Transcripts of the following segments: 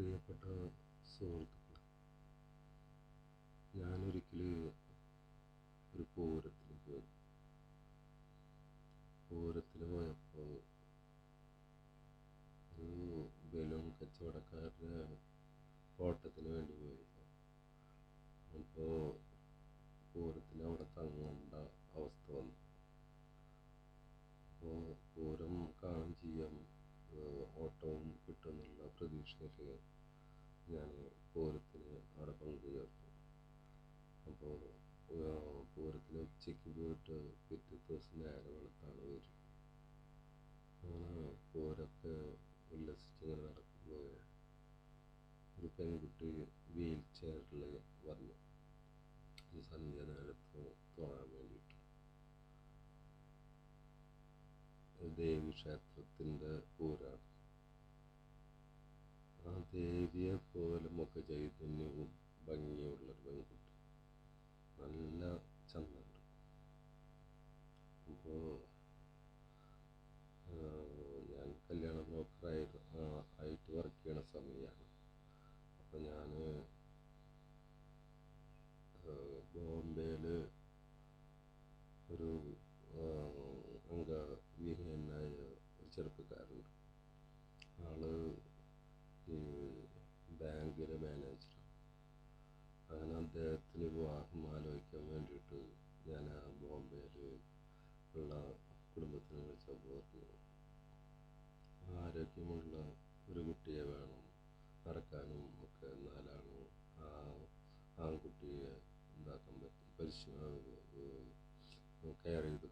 പ്രിയപ്പെട്ട സുഹൃത്തുക്കളെ ഞാനൊരിക്കൽ ഞാൻ പൂരത്തിന് അവിടെ പങ്കുചേർത്തു അപ്പോൾ പൂരത്തിന് ഉച്ചയ്ക്ക് പോയിട്ട് പിറ്റേ ദിവസം നേരെ വെളുത്താണ് വരും അങ്ങനെ പൂരമൊക്കെ ഉല്ലസിച്ചിങ്ങനെ നടക്കുമ്പോൾ ഒരു പെൺകുട്ടി വീൽ ചെയറിൽ വന്നു. ഈ സന്ധ്യ നേരത്ത് തൊഴാൻ വേണ്ടിയിട്ട്. ദേവി ക്ഷേത്രത്തിന്റെ പൂരാണ്. ആ ദേവിയെ ചൈതന്യവും ഭംഗിയുള്ളൊരു പെൺകുട്ടി. നല്ല ചന്തമുണ്ട് അപ്പോൾ ഞാൻ കല്യാണ ബ്രോക്കറായിട്ട് ആയിട്ട് വർക്ക് ചെയ്യണ സമയമാണ് അപ്പോൾ ഞാൻ എറിയുന്നത്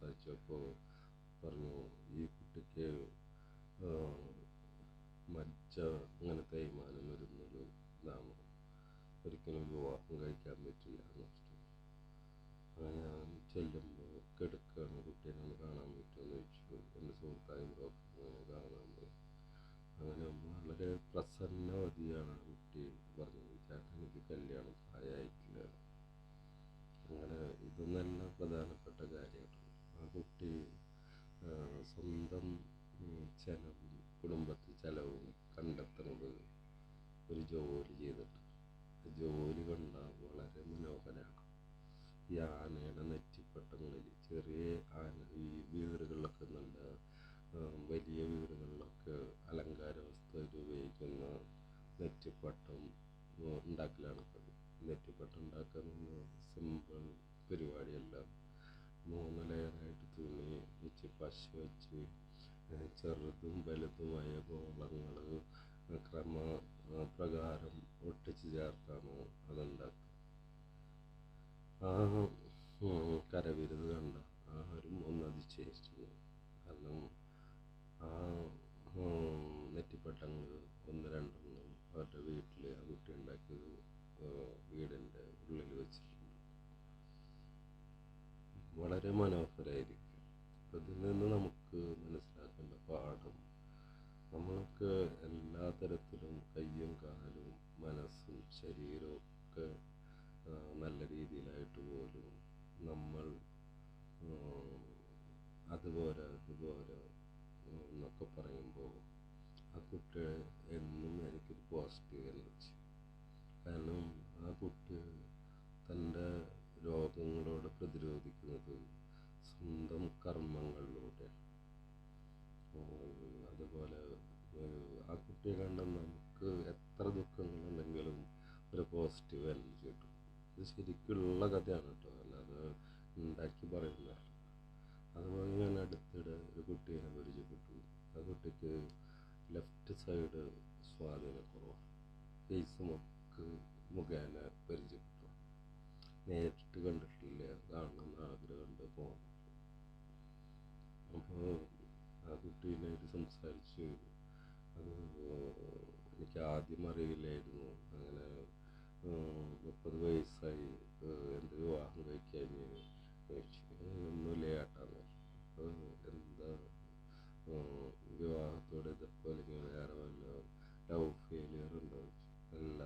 सच्चों पर मज्जा സ്വന്തം ചെലവും കുടുംബത്തിൽ ചെലവും കണ്ടെത്തുന്നത് ഒരു ജോലി ചെയ്തിട്ട്. ജോലി കണ്ടാൽ വളരെ മനോഹരമാണ് ഈ ആനയുടെ നെറ്റിപ്പട്ടങ്ങളിൽ ചെറിയ ആന ഈ വീടുകളിലൊക്കെ നല്ല വലിയ വീടുകളിലൊക്കെ അലങ്കാര വസ്തുവായിട്ട് ഉപയോഗിക്കുന്ന നെറ്റിപ്പട്ടം ഉണ്ടാക്കലാണ് നെറ്റിപ്പട്ടം ഉണ്ടാക്കുന്ന സിമ്പിൾ പരിപാടിയെല്ലാം. മൂന്ന് ലെയറായിട്ട് തുണി വെച്ച് പശ വെച്ച് ചെറുതും വലുതുമായ ഗോളങ്ങൾ ക്രമപ്രകാരം ഒട്ടിച്ചു ചേർത്താണ് അതുണ്ടാക്കുക. ആ കരവിരുത് കണ്ട? ശരിക്കുള്ള കഥയാണ് കേട്ടോ. അല്ലാതെ ഉണ്ടാക്കി പറയുന്നതല്ല അതുപോലെ ഞാൻ അടുത്തിടെ ഒരു കുട്ടിയെ പരിചയപ്പെട്ടു ആ കുട്ടിക്ക് ലെഫ്റ്റ് സൈഡ് സ്വാധീനക്കുറവാണ് ഫേസ് മുക്ക് മുഖേന പരിചയപ്പെട്ടു. നേരിട്ട് കണ്ടിട്ടില്ല. കാണണമെന്ന് ആഗ്രഹമുണ്ട് പോകണം അപ്പോൾ ആ കുട്ടീനായിട്ട് സംസാരിച്ച് അത് എനിക്ക് ആദ്യം അറിയില്ലായിരുന്നു. മുപ്പത് വയസ്സായി എന്ത് വിവാഹം കഴിക്കാൻ ഒന്നുമില്ല ഏട്ടാന്ന് എന്താ വിവാഹത്തോടെ എതിർപ്പോ അല്ലെങ്കിൽ വേറെ വല്ല ഫെയിലിയർ ഉണ്ടോ? അല്ല.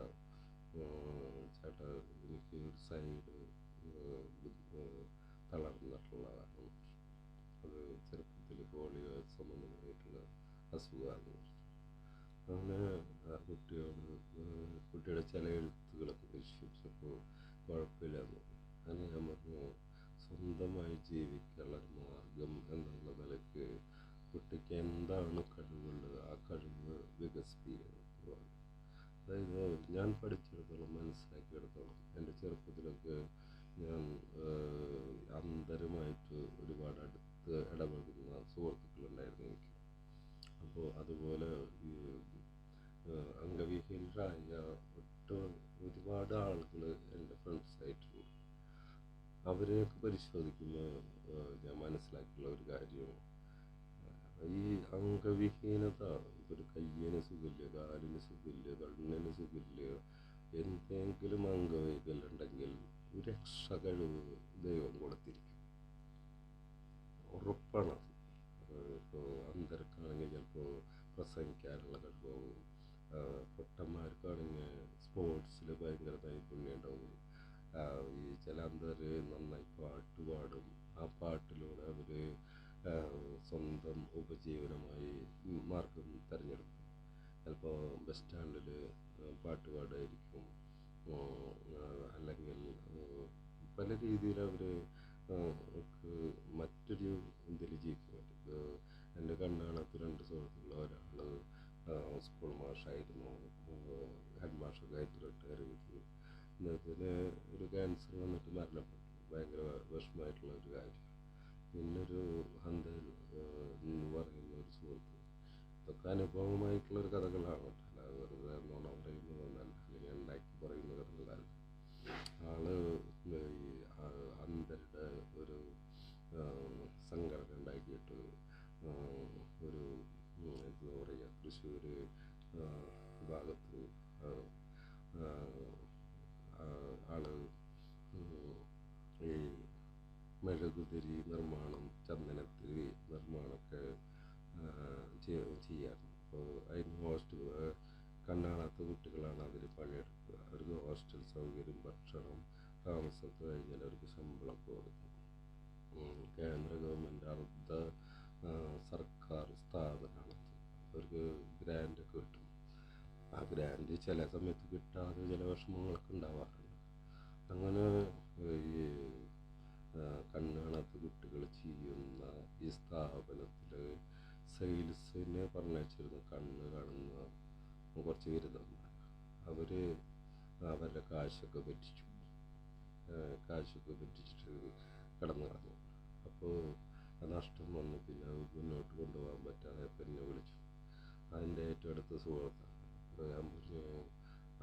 ചേട്ടാ എനിക്ക് ഒരു സൈഡ് തളർന്നിട്ടുള്ളതാണ് അത് ചെറുപ്പത്തിൽ പോളിയോ സംബന്ധമായിട്ടുള്ള അസുഖമാണ് അങ്ങനെ ആ കുട്ടിയോട് കുട്ടിയുടെ ചില എഴുത്തുകളൊക്കെ പരിശോധിച്ചപ്പോൾ കുഴപ്പമില്ലെന്ന് അങ്ങനെ ഞാൻ പറഞ്ഞു സ്വന്തമായി ജീവിക്കാനുള്ള ഒരു മാർഗം എന്നുള്ള നിലയ്ക്ക് കുട്ടിക്ക് എന്താണ് കഴിവുള്ളത്? ആ കഴിവ് വികസിപ്പിക്കുക. അതായത് ഞാൻ പഠിച്ചിടത്തോളം മനസ്സിലാക്കിയെടുത്തോളം എന്റെ ചെറുപ്പത്തിലൊക്കെ ഞാൻ അന്തരമായിട്ട് ഒരുപാട് അടുത്ത് ഇടപെടുന്ന സുഹൃത്തുക്കളുണ്ടായിരുന്നു എനിക്ക്. അപ്പോൾ അതുപോലെ ഒരുപാട് ആളുകൾ എന്റെ ഫ്രണ്ട്സായിട്ടുണ്ട് അവരെയൊക്കെ പരിശോധിക്കുമ്പോൾ ഞാൻ മനസ്സിലാക്കിയുള്ള ഒരു കാര്യം ഈ അംഗവിഹീനത ഒരു കയ്യിന് സുഖമില്ല കാലിന് സുഖമില്ല കണ്ണിന് സുഖമില്ല. എന്തെങ്കിലും അംഗവൈകല്യം ഉണ്ടെങ്കിൽ ഒരു എക്സ്ട്രാ കഴിവ് ദൈവം കൊടുത്തിരിക്കും. ഉറപ്പാണ് ഇപ്പോൾ അന്തർക്കാണെങ്കിൽ ചിലപ്പോൾ പ്രസംഗിക്കാനുള്ള കഴിവാകും പൊട്ടന്മാർക്കാണെങ്കിൽ സ്പോർട്സിൽ ഭയങ്കര നൈപുണ്യം ഉണ്ടാവും ഈ ചില അന്തർ നന്നായി പാട്ട് പാടും ആ പാട്ടിലൂടെ അവർ സ്വന്തം ഉപജീവനമായി മാർഗം തിരഞ്ഞെടുക്കും. ചിലപ്പോൾ ബസ് സ്റ്റാൻഡിൽ പാട്ട് പാടായിരിക്കും. അല്ലെങ്കിൽ പല രീതിയിൽ അവർ പിന്നൊരു ഹന്ത എന്ന് പറയുന്ന ഒരു സുഹൃത്ത്. ഇതൊക്കെ അനുഭവമായിട്ടുള്ളൊരു കഥകളാണ് അല്ലാതെ വെറുതെ നുണ പറയുന്നതൊന്നല്ല അല്ലെങ്കിൽ ഉണ്ടാക്കി പറയുന്ന കഥകളല്ല ആൾ ഈ അന്തരുടെ ഒരു സംഘടന ഉണ്ടാക്കിയിട്ട് ഒരു എന്താ പറയുക തൃശ്ശൂർ ഭാഗത്ത് ആൾ ഈ മെഴുകുതിരി നിർമ്മാണം താമസമൊക്കെ കഴിഞ്ഞാൽ അവർക്ക് ശമ്പളമൊക്കെ കൊടുക്കും. കേന്ദ്ര ഗവൺമെന്റ് അർദ്ധ സർക്കാർ സ്ഥാപനമാണ്. അവർക്ക് ഗ്രാന്റൊക്കെ കിട്ടും. ആ ഗ്രാൻഡ് ചില സമയത്ത് കിട്ടാതെ ചില വിഷമങ്ങളൊക്കെ ഉണ്ടാവാറുണ്ട്. അങ്ങനെ ഈ കണ്ണാണത്ത് കുട്ടികൾ ചെയ്യുന്ന ഈ സ്ഥാപനത്തിൽ സെയിൽസിനെ പറഞ്ഞിരുന്നു കണ്ണ് കാണുന്ന കുറച്ച് ബിരുദന്മാർ അവർ അവരുടെ കാശൊക്കെ പറ്റിച്ചു. കാശൊക്കെ പറ്റിച്ചിട്ട് കടന്നു കളഞ്ഞു അപ്പോൾ നഷ്ടം വന്നു. പിന്നെ മുന്നോട്ട് കൊണ്ടുപോകാൻ പറ്റാതെ എന്നെ വിളിച്ചു. അതിന്റെ ഏറ്റവും അടുത്ത സുഹൃത്താണ്. ഞാൻ പറഞ്ഞു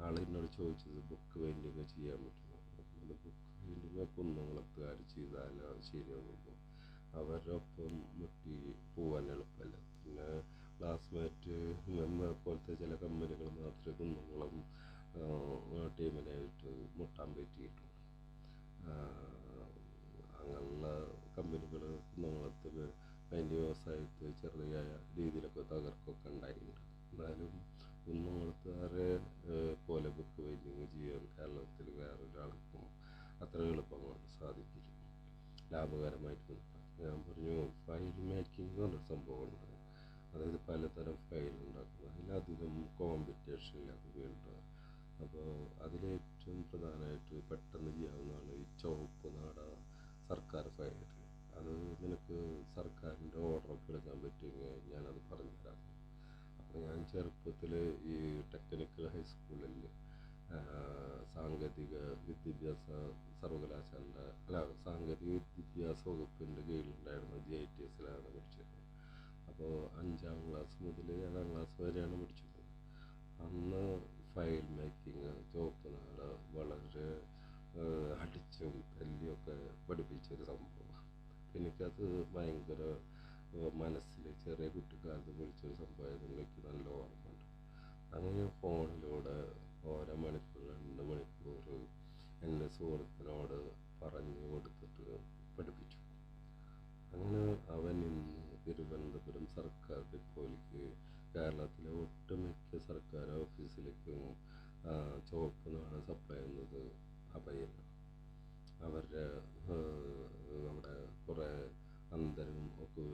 ആളെന്നോട് ചോദിച്ചത് ബുക്ക് പെയിന്റിങ് ചെയ്യാൻ പറ്റുമോ? ബുക്ക് പെയിന്റിങ് കുന്നംകുളത്തുകാർ ചെയ്താൽ അത് ശരിയാകുമ്പോൾ അവരുടെ ഒപ്പം മുട്ടി പോകാൻ എളുപ്പമല്ല. പിന്നെ ക്ലാസ്മേറ്റ് പോലത്തെ ചില കമ്പനികൾ മാത്രമേ കുന്നുകളും ടീമിനായിട്ട് മുട്ടാൻ പറ്റിയിട്ടുള്ളൂ. അങ്ങനെയുള്ള കമ്പനികൾ കുന്നംകുളത്ത് അതിന്റെ വ്യവസായത്തെ ചെറിയ രീതിയിലൊക്കെ തകർക്കൊക്കെ ഉണ്ടായിട്ടുണ്ട്. എന്നാലും കുന്നംകുളത്തുകാരെ പോലെ ബുക്ക് പെയിന്റിങ് ചെയ്യാൻ കേരളത്തിൽ വേറൊരാൾക്കും അത്ര എളുപ്പമാണ് സാധിക്കില്ല. ലാഭകരമായിട്ട് ഞാൻ പറഞ്ഞു ഫയൽ മേക്കിംഗ് എന്ന് പറഞ്ഞ സംഭവമുണ്ട് അതായത് പലതരം ഫയൽ ഉണ്ടാക്കുന്നത് അതിലധികം കോമ്പറ്റീഷൻ ഇല്ലാത്തതുണ്ട് അപ്പോൾ അതിലേറ്റവും പ്രധാനമായിട്ട് പെട്ടെന്ന് നാട സർക്കാർ ഫയൽ അത് നിനക്ക് സർക്കാരിന്റെ ഓർഡറൊക്കെ എടുക്കാൻ പറ്റുമെങ്കിൽ ഞാനത് പറഞ്ഞുതരാം അപ്പോൾ ഞാൻ ചെറുപ്പത്തിൽ ഈ ടെക്നിക്കൽ ഹൈസ്കൂളിൽ സാങ്കേതിക വിദ്യാഭ്യാസ സർവകലാശാല അല്ല സാങ്കേതിക വിദ്യാഭ്യാസ വകുപ്പിന്റെ കീഴിലുണ്ടായിരുന്ന ജി ഐ ടി എസിലാണ് പഠിച്ചത്. അപ്പോൾ അഞ്ചാം ക്ലാസ് മുതൽ ഏഴാം ക്ലാസ് വരെയാണ് പഠിച്ചത്. അന്ന് ഫയൽ മേക്കിങ് എനിക്കത് ഭയങ്കര മനസ്സിൽ ചെറിയ കുട്ടിക്കാലത്ത് പഠിച്ചൊരു സംഭവമായിരുന്നു എനിക്ക് നല്ല ഓർമ്മയുണ്ട്. അങ്ങനെ ഫോണിലൂടെ ഓരോ മണിക്കൂർ രണ്ട് മണിക്കൂർ എന്റെ സുഹൃത്തിനോട് പറഞ്ഞു കൊടുത്തിട്ട് പഠിപ്പിച്ചു. അങ്ങനെ അവൻ ഇന്ന് തിരുവനന്തപുരം സർക്കാർ ഡിപ്പോയിലേക്ക് കേരളത്തിലെ ഒട്ടുമിക്ക സർക്കാർ ഓഫീസിലേക്കും ചുവപ്പ് നാട സപ്ലൈ ചെയ്യുന്നത് അഭയനാണ് അവരുടെ അവിടെ കുറേ അന്തരവും ഒക്കെ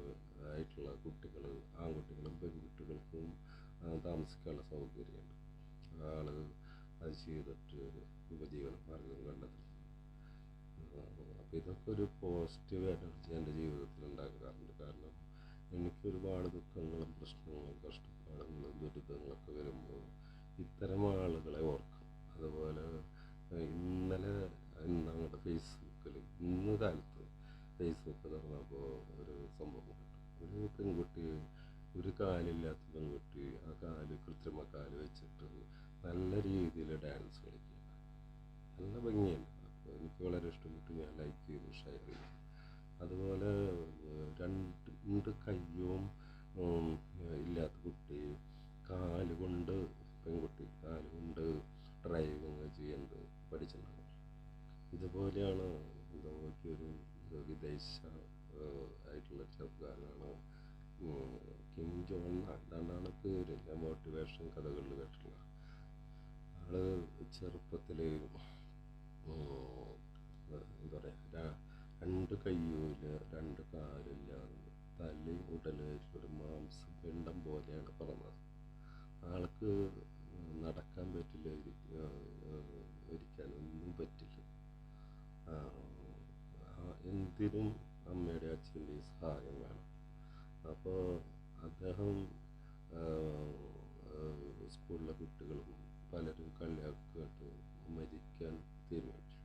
ആയിട്ടുള്ള കുട്ടികൾ ആൺകുട്ടികളും പെൺകുട്ടികൾക്കും താമസിക്കാനുള്ള സൗകര്യമുണ്ട്. ആളുകൾ അത് ചെയ്തിട്ട് ഉപജീവന മാർഗം കണ്ടെത്തി. അപ്പോൾ ഇതൊക്കെ ഒരു പോസിറ്റീവ് എനർജി എന്റെ ജീവിതത്തിൽ ഉണ്ടാക്കാറുണ്ട് കാരണം എനിക്ക് ഒരുപാട് ദുഃഖങ്ങളും പ്രശ്നങ്ങളും കഷ്ടപ്പാടുകളും ദുരിതങ്ങളൊക്കെ വരുമ്പോൾ ഇത്തരം ആളുകളെ ഓർക്കും. അതുപോലെ ഇന്നലെ ഇന്ന് അങ്ങോട്ട് ഫേസ്ബുക്കിൽ ഇന്ന് കാലത്ത് ഒരു പെൺകുട്ടി ഒരു കാലില്ലാത്ത പെൺകുട്ടി ആ കാൽ കൃത്രിമ കാൽ വെച്ചിട്ട് നല്ല രീതിയിൽ ഡാൻസ് കളിക്കുക. നല്ല ഭംഗിയുണ്ട്. അപ്പോൾ എനിക്ക് വളരെ ഇഷ്ടപ്പെട്ടു. ഞാൻ ലൈക്ക് ചെയ്തു ഷെയർ ചെയ്തു. അതുപോലെ രണ്ട് കയ്യും ഇല്ലാത്ത കുട്ടി കാൽ കൊണ്ട് പെൺകുട്ടി കാൽ കൊണ്ട് ഡ്രൈവിങ് ചെയ്യുന്നത് പഠിച്ചിട്ടുണ്ടാകും ഇതുപോലെയാണ് ഒരു വിദേശ ആയിട്ടുള്ള ചെറുപ്പക്കാരനാണ് കിം ജോൺ അല്ലാണ്ടാണ് പേര്. ഞാൻ മോട്ടിവേഷൻ കഥകളിൽ കേട്ടിട്ടുള്ള ആൾ ചെറുപ്പത്തിൽ എന്താ പറയുക രണ്ട് കയ്യൂല രണ്ട് കാലില്ല തലയും ഉടലായിട്ടുള്ളൊരു മാംസപിണ്ഡം പോലെയാണ് പറഞ്ഞത്. ആൾക്ക് നടക്കാൻ പറ്റില്ല ഇരിക്കാനൊന്നും പറ്റില്ല. എന്തിനും അപ്പോൾ അദ്ദേഹം സ്കൂളിലെ കുട്ടികളും പലരും കളിയാക്കിയിട്ട് മരിക്കാൻ തീരുമാനിച്ചു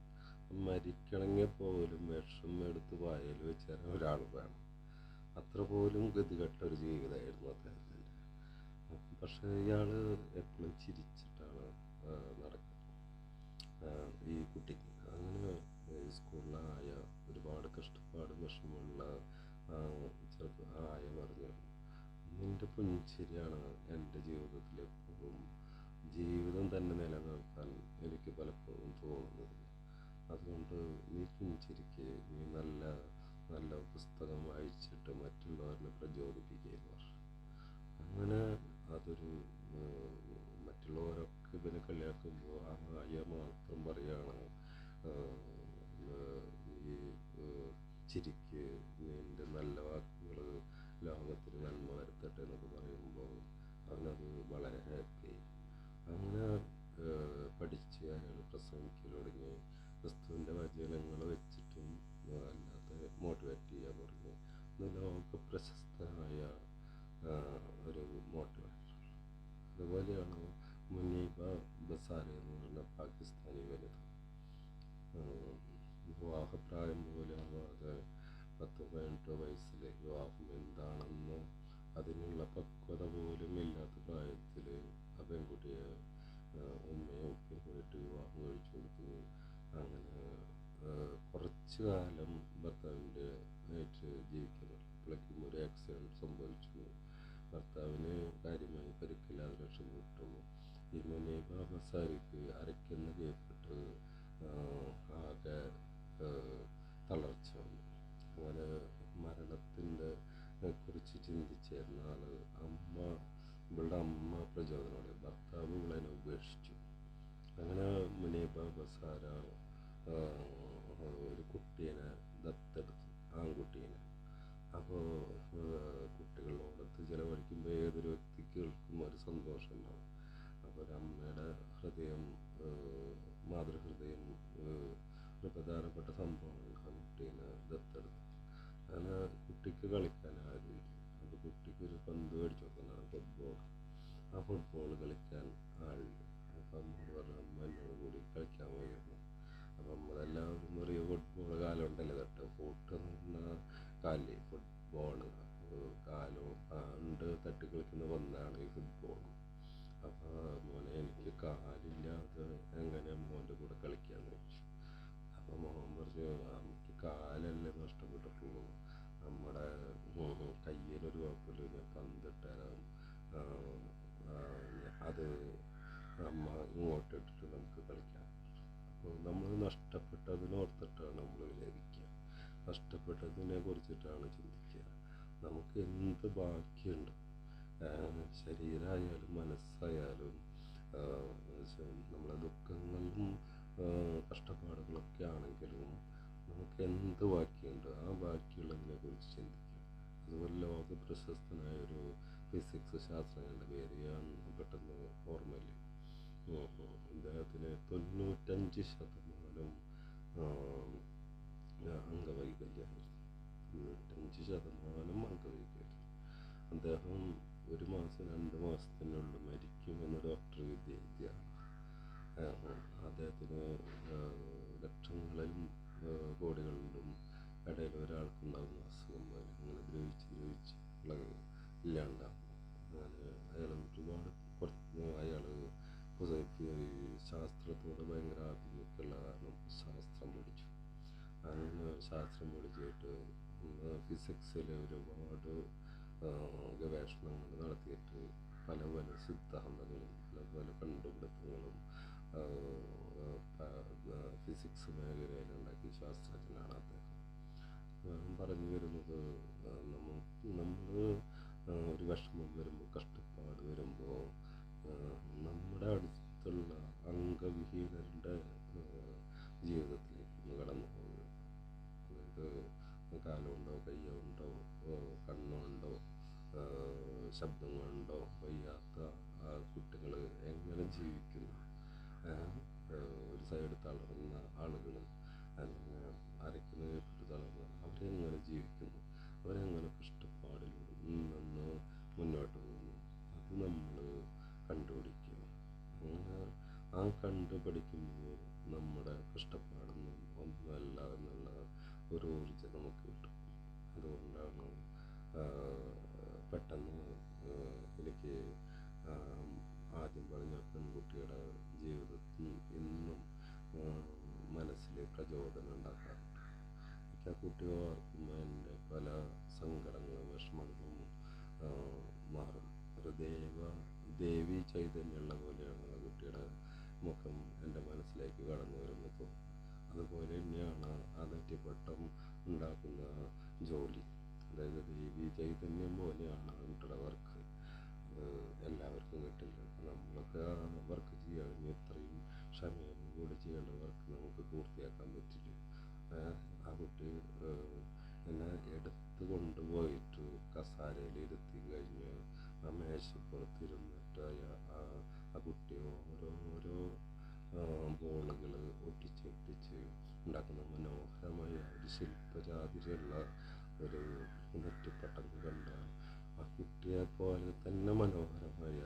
മരിക്കണമെങ്കിൽ പോലും വിഷം എടുത്ത് വായിൽ വെച്ചാൽ ഒരാൾ വേണം. അത്ര പോലും ഗതികെട്ട ഒരു ജീവിതമായിരുന്നു അദ്ദേഹത്തിന്റെ പക്ഷേ ഇയാൾ എപ്പോഴും ചിരിച്ചിട്ടാണ് നടക്കുന്നത്. ഈ കുട്ടിക്ക്. പുഞ്ചിരിയാണ് എന്റെ ജീവിതത്തിൽ എപ്പോഴും ജീവിതം തന്നെ നിലനിർത്താൻ എനിക്ക് പലപ്പോഴും തോന്നുന്നത്. അതുകൊണ്ട് നീ പുഞ്ചിരിക്ക് നീ നല്ല നല്ല പുസ്തകം വായിച്ചിട്ട് മറ്റുള്ളവരെ പ്രചോദിപ്പിക്കുക അങ്ങനെ അതുപോലെയാണ് മുനീബ ബസാർ എന്ന് പറയുന്ന പാകിസ്ഥാനി വനിത. വിവാഹപ്രായം പോലും ആവാതെ പത്ത് പതിനെട്ട് വയസ്സിലെ വിവാഹം എന്താണെന്ന് അതിനുള്ള പക്വത പോലും ഇല്ലാത്ത പ്രായത്തിൽ ആ പെൺകുട്ടിയെ ഉമ്മയും ഉപ്പയും പോയിട്ട് വിവാഹം കഴിച്ചു കൊടുത്തു. അങ്ങനെ കുറച്ച് കാലം ഒരു പന്ത് മേടിച്ചു കൊടുക്കുന്നതാണ് ഫുട്ബോൾ ആ ഫുട്ബോൾ കളിക്കാൻ ആളില്ല അപ്പം അമ്മോട് അമ്മ ഇങ്ങോട്ട് ഇട്ടിട്ട് നമുക്ക് കളിക്കാം. അപ്പോൾ നമ്മൾ നഷ്ടപ്പെട്ടതിനോർത്തിട്ടാണ് നമ്മൾ വിലപിക്കുക. നഷ്ടപ്പെട്ടതിനെ കുറിച്ചിട്ടാണ് ചിന്തിക്കുക. നമുക്ക് എന്ത് ബാക്കിയുണ്ട്? ശരീരമായാലും മനസ്സായാലും നമ്മളെ ദുഃഖങ്ങളും കഷ്ടപ്പാടുകളൊക്കെ ആണെങ്കിലും നമുക്ക് എന്ത് ബാക്കിയുണ്ട്? ആ ബാക്കിയുള്ളതിനെ കുറിച്ച് ചിന്തിക്കുക. അതുപോലെ ലോക പ്രശസ്തനായ ഒരു ഫിസിക്സ് ശാസ്ത്രജ്ഞന്റെ പേര് ഞാൻ പെട്ടെന്ന് ഓർമ്മയില്ല. അദ്ദേഹത്തിന് തൊണ്ണൂറ്റഞ്ച് ശതമാനം ആ, അംഗവൈകല്യമായിരുന്നു തൊണ്ണൂറ്റഞ്ച് ശതമാനം അംഗവൈകല്യം. അദ്ദേഹം ഒരു മാസം രണ്ട് മാസത്തിനുള്ളിൽ മരിക്കും എന്ന് ഡോക്ടർ വിദ്യ അദ്ദേഹത്തിന് ലക്ഷങ്ങളിലും കോടികളിലും ഇടയിൽ ഒരാൾക്കുണ്ടാകുന്ന അസുഖം അങ്ങനെ ദ്രവിച്ച് ദ്രവിച്ച് ഉള്ള ഫിസിക്സിൽ ഒരുപാട് ഗവേഷണങ്ങൾ നടത്തിയിട്ട് പല പല സിദ്ധാന്തങ്ങളും പല പല കണ്ടുപിടുത്തങ്ങളും ഫിസിക്സ് മേഖലയിലുണ്ടാക്കിയ ശാസ്ത്രജ്ഞനാണ് അദ്ദേഹം. ഞാൻ പറഞ്ഞു വരുന്നത് നമ്മൾ നമ്മൾ ഒരു വിഷമം വരുമ്പോൾ കഷ്ടപ്പാട് വരുമ്പോൾ നമ്മുടെ അടുത്തുള്ള അംഗവിഹീനരുടെ തളർന്ന ആളുകൾ അല്ലെങ്കിൽ കേട്ടിട്ട് തളർന്ന അവരെങ്ങനെ ജീവിക്കുന്നു. അവരെങ്ങനെ കഷ്ടപ്പാടിലൂടെ നിന്ന് മുന്നോട്ട് പോകുന്നു. അത് നമ്മൾ കണ്ടുപിടിക്കുക അങ്ങനെ ആ കണ്ടുപിടിക്കുമ്പോൾ നമ്മുടെ കഷ്ടപ്പാടൊന്നും സങ്കടങ്ങളും വിഷമങ്ങളും മാറും. ഒരു ദേവ ദേവി ചൈതന്യമുള്ള പോലെയാണ് ആ കുട്ടിയുടെ മുഖം എന്റെ മനസ്സിലേക്ക് കടന്നു വരുന്നത്. അതുപോലെ തന്നെയാണ് ആ നെറ്റിപ്പട്ടം ഉണ്ടാക്കുന്ന ജോലി. അതായത് ദേവി ചൈതന്യം പോലെയാണ് ഉണ്ടാക്കുന്ന മനോഹരമായ ഒരു ശില്പജാതിലുള്ള ഒരു നെറ്റിപ്പട്ടം കണ്ടാൽ ആ കുട്ടിയെ പോലെ തന്നെ മനോഹരമായ